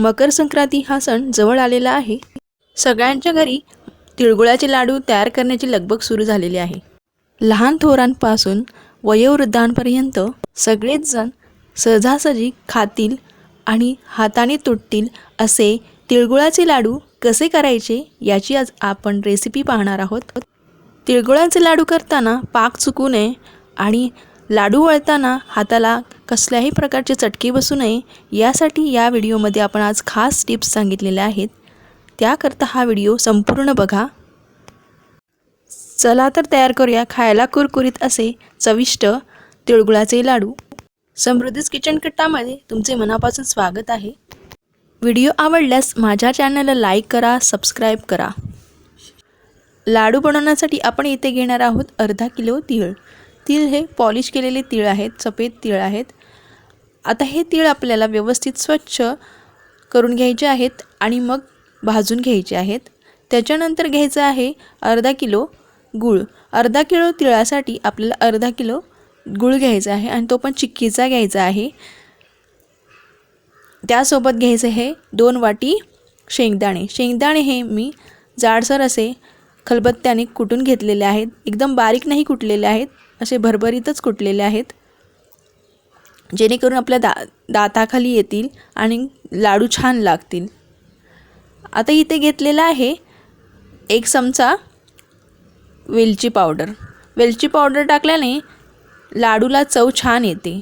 मकर संक्रांती हा सण जवळ आलेला आहे. सगळ्यांच्या घरी तिळगुळाचे लाडू तयार करण्याची लगबग सुरू झालेली आहे. लहान थोरांपासून वयोवृद्धांपर्यंत सगळेच जण सहजासहजी खातील आणि हाताने तुटतील असे तिळगुळाचे लाडू कसे करायचे याची आज आपण रेसिपी पाहणार आहोत. तिळगुळाचे लाडू करताना पाक चुकू नये आणि लाडू वळताना हाताला कसल्याही प्रकारचे चटके बसू नये यासाठी या व्हिडिओमध्ये आपण आज खास टिप्स सांगितलेल्या आहेत. त्याकरता हा व्हिडिओ संपूर्ण बघा. चला तर तयार करूया खायला कुरकुरीत असे चविष्ट तिळगुळाचे लाडू. समृद्धीस किचन कट्टामध्ये तुमचे मनापासून स्वागत आहे. व्हिडिओ आवडल्यास माझ्या चॅनलला लाईक करा सबस्क्राईब करा. लाडू बनवण्यासाठी आपण इथे घेणार आहोत अर्धा किलो तीळ. तीळ हे पॉलिश केलेले तीळ आहेत सफेद तीळ आहेत. आता हे तीळ आपल्याला व्यवस्थित स्वच्छ करून घ्यायचे आहेत आणि मग भाजून घ्यायचे आहेत. त्याच्यानंतर घ्यायचं आहे अर्धा किलो गूळ. अर्धा किलो तिळासाठी आपल्याला अर्धा किलो गूळ घ्यायचा आहे आणि तो पण चिक्कीचा घ्यायचा आहे. त्यासोबत घ्यायचं हे दोन वाटी शेंगदाणे. शेंगदाणे हे मी जाडसर असे खलबत्त्याने कुटून घेतलेले आहेत. एकदम बारीक नाही कुटलेले आहेत. असे भरभरीतच कुटलेले आहेत. जेणेकरून आपल्या दा दाताखाली येतील आणि लाडू छान लागतील. आता इथे घेतलेला आहे एक चमचा वेलची पावडर. वेलची पावडर टाकल्याने लाडूला चव छान येते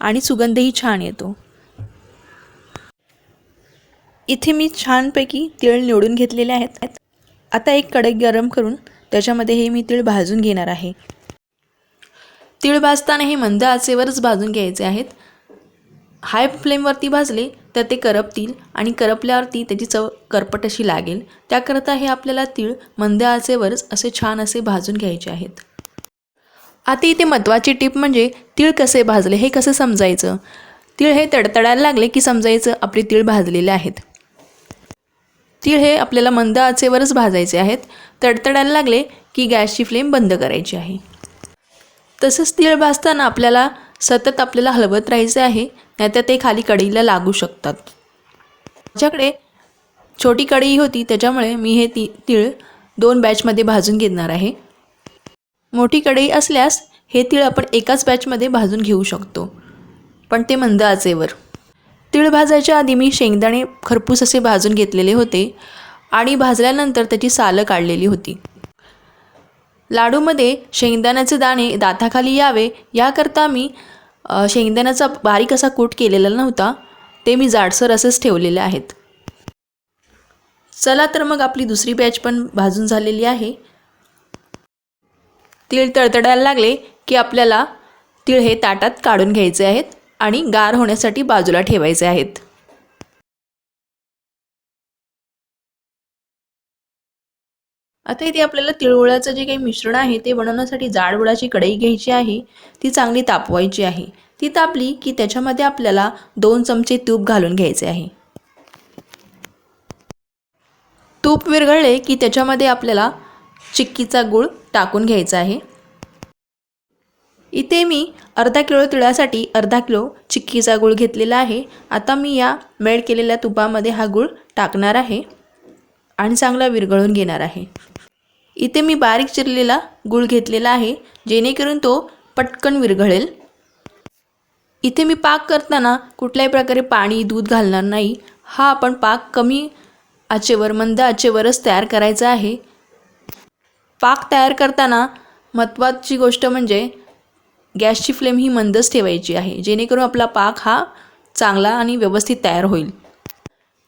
आणि सुगंधही छान येतो. इथे मी छानपैकी तीळ निवडून घेतलेले आहेत. आता एक कढई गरम करून त्याच्यामध्ये हे मी तीळ भाजून घेणार आहे. तीळ भाजताना हे मंद आचेवरच भाजून घ्यायचे आहेत. हाय फ्लेमवरती भाजले तर ते करपतील आणि करपल्यावरती त्याची चव करपट अशी लागेल. त्याकरता हे आपल्याला तीळ मंद आचेवरच असे छान असे भाजून घ्यायचे आहेत. आता इथे महत्त्वाची टीप म्हणजे तीळ कसे भाजले हे कसं समजायचं? तीळ हे तडतडायला लागले की समजायचं? आपले तीळ भाजलेले आहेत. तीळ हे आपल्याला मंद आचेवरच भाजायचे आहेत. तडतडायला लागले की गॅसची फ्लेम बंद करायची आहे. तसंच तीळ भाजताना आपल्याला सतत आपल्याला हलवत राहायचे आहे नाहीतर ते खाली कढईला लागू शकतात. माझ्याकडे छोटी कढई होती त्याच्यामुळे मी हे ती तीळ दोन बॅचमध्ये भाजून घेणार आहे. मोठी कढई असल्यास हे तीळ आपण एकाच बॅचमध्ये भाजून घेऊ शकतो पण ते मंद आचेवर. तीळ भाजायच्या आधी मी शेंगदाणे खरपूस असे भाजून घेतलेले होते आणि भाजल्यानंतर त्याची सालं काढलेली होती. लाडूमध्ये शेंगदाण्याचे दाणे दाताखाली यावे. याकरता मी शेंगदाण्याचा बारीक असा कूट केलेला नव्हता. ते मी जाडसर असेच ठेवलेले आहेत. चला तर मग आपली दुसरी बॅच पण भाजून झालेली आहे. तीळ तळतडायला लागले की आपल्याला तीळ हे ताटात काढून घ्यायचे आहेत आणि गार होण्यासाठी बाजूला ठेवायचे आहेत. आता इथे आपल्याला तिळगुळाचं जे काही मिश्रण आहे ते बनवण्यासाठी जाडगुळाची कढई घ्यायची आहे. ती चांगली तापवायची आहे. ती तापली की त्याच्यामध्ये आपल्याला दोन चमचे तूप घालून घ्यायचे आहे. तूप विरघळले की त्याच्यामध्ये आपल्याला चिक्कीचा गूळ टाकून घ्यायचा आहे. इथे मी अर्धा किलो तिळासाठी अर्धा किलो चिक्कीचा गूळ घेतलेला आहे. आता मी या मेल्ट केलेल्या तुपामध्ये हा गूळ टाकणार आहे आणि चांगला विरघळून घेणार आहे. इथे मी बारीक चिरलेला गूळ घेतलेला आहे जेणेकरून तो पटकन विरघळेल. इथे मी पाक करताना कुठल्याही प्रकारे पाणी दूध घालणार नाही. हा आपण पाक कमी आचेवर मंद आचेवरच तयार करायचा आहे. पाक तयार करताना महत्त्वाची गोष्ट म्हणजे गॅसची फ्लेम ही मंदच ठेवायची आहे जेणेकरून आपला पाक हा चांगला आणि व्यवस्थित तयार होईल.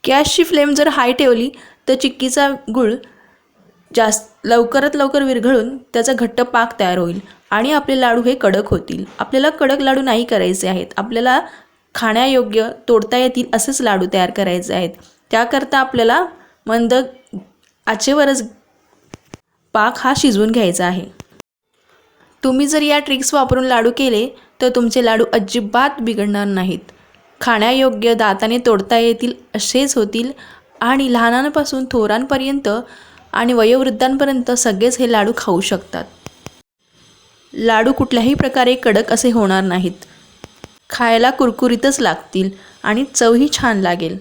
गॅसची फ्लेम जर हाय ठेवली तर चिक्कीचा गूळ जास्त लवकरात लवकर विरघळून त्याचा घट्ट पाक तयार होईल आणि आपले लाडू हे कडक होतील. आपल्याला कडक लाडू नाही करायचे आहेत. आपल्याला खाण्यायोग्य तोडता येतील असेच लाडू तयार करायचे आहेत. त्याकरता आपल्याला मंद आचेवरच पाक हा शिजवून घ्यायचा आहे. तुम्ही जर या ट्रिक्स वापरून लाडू केले तर तुमचे लाडू अजिबात बिघडणार नाहीत. खाण्यायोग्य दाताने तोडता येतील असेच होतील आणि लहानांपासून थोरांपर्यंत आणि वयोवृद्धांपर्यंत सगळेच हे लाडू खाऊ शकतात. लाडू कुठल्याही प्रकारे कडक असे होणार नाहीत. खायला कुरकुरीतच लागतील आणि चवही छान लागेल.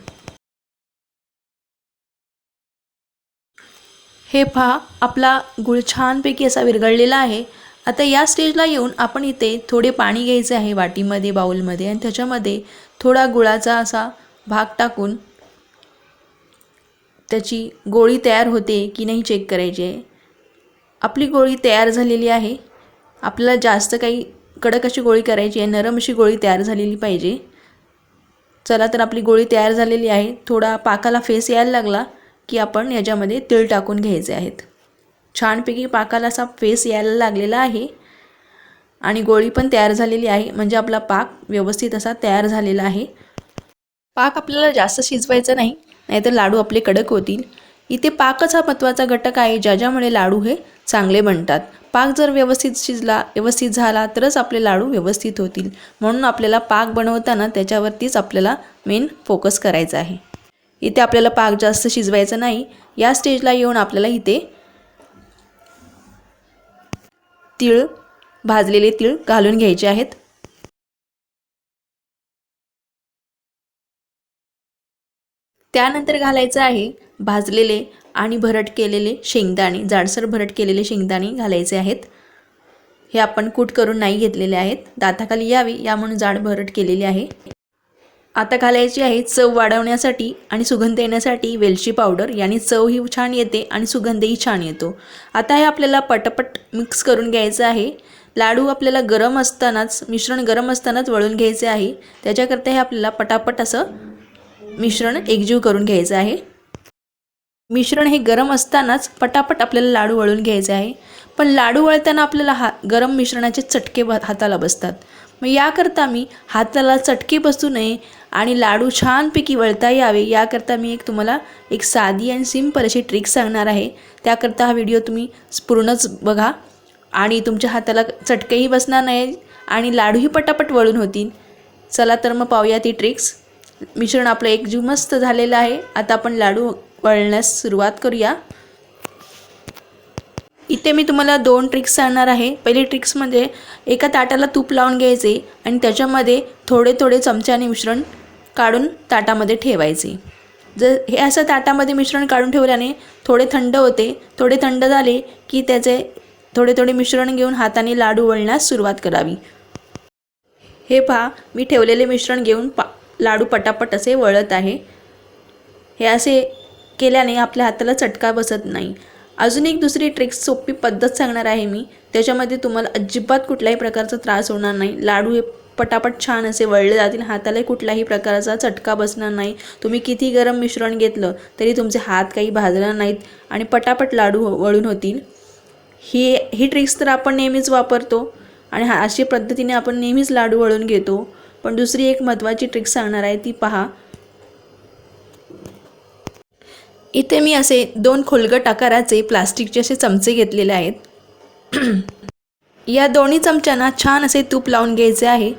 हे पहा आपला गुळ छानपैकी असा विरघळलेला आहे. आता या स्टेजला येऊन आपण इथे थोडे पाणी घ्यायचे आहे वाटीमध्ये बाऊलमध्ये आणि त्याच्यामध्ये थोडा गुळाचा असा भाग टाकून त्याची गोळी तयार होते की नाही चेक करायची आहे? आपली गोळी तयार झालेली आहे. आपल्याला जास्त काही कडक अशी गोळी करायची आहे. नरम अशी गोळी तयार झालेली पाहिजे. चला तर आपली गोळी तयार झालेली आहे. थोडा पाकाला फेस यायला लागला की आपण याच्यामध्ये तीळ टाकून घ्यायचे आहेत. छानपैकी पाकाला असा फेस यायला लागलेला आहे. आणि गोळी पण तयार झालेली आहे. म्हणजे आपला पाक व्यवस्थित असा तयार झालेला आहे. पाक आपल्याला जास्त शिजवायचा नाही. नाहीतर लाडू आपले कडक होतील. इथे पाकच हा महत्त्वाचा घटक आहे ज्याच्यामुळे लाडू हे चांगले बनतात. पाक जर व्यवस्थित शिजला व्यवस्थित झाला तरच आपले लाडू व्यवस्थित होतील. म्हणून आपल्याला पाक बनवताना त्याच्यावरतीच आपल्याला मेन फोकस करायचा आहे. इथे आपल्याला पाक जास्त शिजवायचा नाही. या स्टेजला येऊन आपल्याला इथे तीळ भाजलेले तीळ घालून घ्यायचे आहेत. त्यानंतर घालायचं आहे भाजलेले आणि भरट केलेले शेंगदाणे जाडसर भरट केलेले शेंगदाणे घालायचे आहेत. हे आपण कूट करून नाही घेतलेले आहेत. दाताखाली यावी या म्हणून जाड भरट केलेली आहे. आता घालायची आहे चव वाढवण्यासाठी आणि सुगंध येण्यासाठी वेलची पावडर. याने चवही छान येते आणि सुगंधही छान येतो. आता हे आपल्याला पटपट मिक्स करून घ्यायचं आहे. लाडू आपल्याला गरम असतानाच मिश्रण गरम असतानाच वळून घ्यायचे आहे. त्याच्याकरता हे आपल्याला पटापट असं मिश्रण एकजीव करून घ्यायचं आहे. मिश्रण हे गरम असतानाच पटापट आपल्याला लाडू वळून घ्यायचे आहे. पण लाडू वळताना आपल्याला हा गरम मिश्रणाचे चटके ब हाताला बसतात. मग याकरता मी हाताला चटके बसू नये आणि लाडू छानपैकी वळता यावे याकरता मी एक तुम्हाला एक साधी आणि सिंपल अशी ट्रिक सांगणार आहे. त्याकरता हा व्हिडिओ तुम्ही पूर्णच बघा आणि तुमच्या हाताला चटकेही बसणार नाही आणि लाडूही पटापट वळून होतील. चला तर मग पाहूया ती ट्रिक्स मिश्रण आपलं एकजीव मस्त झालेलं आहे. आता आपण लाडू वळण्यास सुरुवात करूया. इथे मी तुम्हाला दोन ट्रिक्स सांगणार आहे. पहिली ट्रिक्स म्हणजे एका ताटाला तूप लावून घ्यायचे आणि त्याच्यामध्ये थोडे थोडे चमच्याने मिश्रण काढून ताटामध्ये ठेवायचे. जर हे असं ताटामध्ये मिश्रण काढून ठेवल्याने थोडे थंड होते. थोडे थंड झाले की त्याचे थोडे थोडे मिश्रण घेऊन हाताने लाडू वळण्यास सुरुवात करावी. हे पहा मी ठेवलेले मिश्रण घेऊन पा लाडू पटापट असे वळत आहे. हे असे केल्याने आपल्या हाताला चटका बसत नाही. अजून एक दुसरी ट्रिक सोपी पद्धत सांगणार आहे मी. त्याच्यामध्ये तुम्हाला अजिबात कुठल्याही प्रकारचा त्रास होणार नाही. लाडू हे पटापट छान असे वळले जातील. हातालाही कुठल्याही प्रकारचा चटका बसणार नाही. तुम्ही किती गरम मिश्रण घेतलं तरी तुमचे हात काही भाजणार नाहीत आणि पटापट लाडू हो, वळून होतील. ही ही ट्रिक्स तर आपण नेहमीच वापरतो आणि हा अशा पद्धतीने आपण नेहमीच लाडू वळून घेतो. पण दुसरी एक महत्त्वाची ट्रिक सांगणार आहे ती पहा. इथे मी असे दोन खोलगट आकाराचे प्लास्टिकचे असे चमचे घेतलेले आहेत. या दोन्ही चमच्यांना छान असे तूप लावून घ्यायचे आहे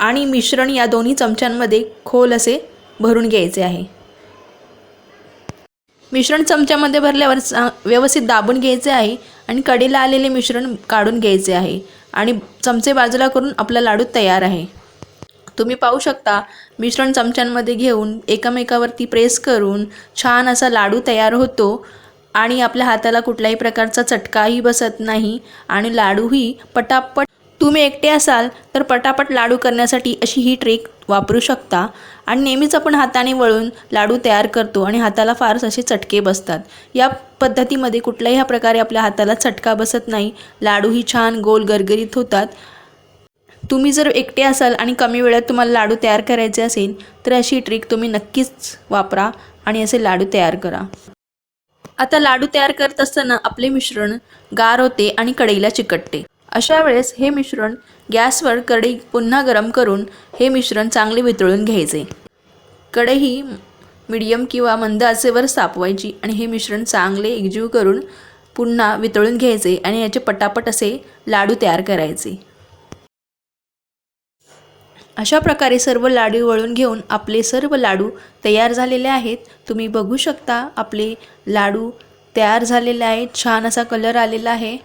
आणि मिश्रण या दोन्ही चमच्यांमध्ये खोल असे भरून घ्यायचे आहे. मिश्रण चमच्यामध्ये भरल्यावर व्यवस्थित दाबून घ्यायचे आहे आणि कडेला आलेले मिश्रण काढून घ्यायचे आहे आणि चमचे बाजूला करून आपला लाडू तयार आहे. तुम्ही पाहू शकता. मिश्रण चमच्यांमध्ये घेऊन एकमेकावरती प्रेस करून छान असा लाडू तयार होतो आणि आपल्या हाताला कुठल्याही प्रकारचा चटकाही बसत नाही आणि लाडूही पटापट तुम्ही एकटे असाल तर पटापट लाडू करण्यासाठी अशी ही ट्रिक वापरू शकता. आणि नेहमीच आपण हाताने वळून लाडू तयार करतो आणि हाताला फारच असे चटके बसतात. या पद्धतीमध्ये कुठल्याही ह्या प्रकारे आपल्या हाताला चटका बसत नाही. लाडूही छान गोल गरगरीत होतात. तुम्ही जर एकटे असाल आणि कमी वेळात तुम्हाला लाडू तयार करायचे असेल तर अशी ट्रिक तुम्ही नक्कीच वापरा आणि असे लाडू तयार करा. आता लाडू तयार करत असताना आपले मिश्रण गार होते आणि कढईला चिकटते. अशा वेळेस हे मिश्रण गॅसवर कढई पुन्हा गरम करून हे मिश्रण चांगले वितळून घ्यायचे. कढई मिडियम किंवा मंद आचेवर सापवायची आणि हे मिश्रण चांगले एकजीव करून पुन्हा वितळून घ्यायचे आणि याचे पटापट असे लाडू तयार करायचे. अशा प्रकारे सर्व लाडू वळून घेऊन आपले सर्व लाडू तयार झालेले आहेत. तुम्ही बघू शकता आपले लाडू तयार झालेले आहेत. छान असा कलर आलेला आहे.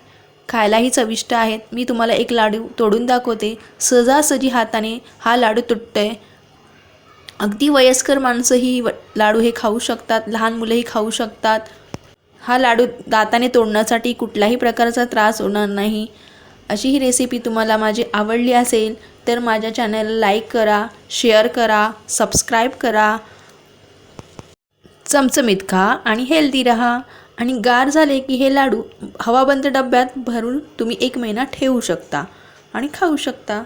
खायलाही चविष्ट आहेत. मी तुम्हाला एक लाडू तोडून दाखवते. सहजासहजी हाताने हा लाडू तुटतो आहे अगदी वयस्कर माणसंही व लाडू हे खाऊ शकतात. लहान मुलंही खाऊ शकतात. हा लाडू दाताने तोडण्यासाठी कुठल्याही प्रकारचा त्रास होणार नाही. अशी ही रेसिपी तुम्हाला माझी आवडली असेल तर माझ्या चॅनलला लाईक करा शेअर करा सबस्क्राईब करा. चमचमीत खा आणि हेल्दी रहा. आणि गार झाले की हे लाडू हवाबंद डब्यात भरून तुम्ही एक महिना ठेवू शकता आणि खाऊ शकता.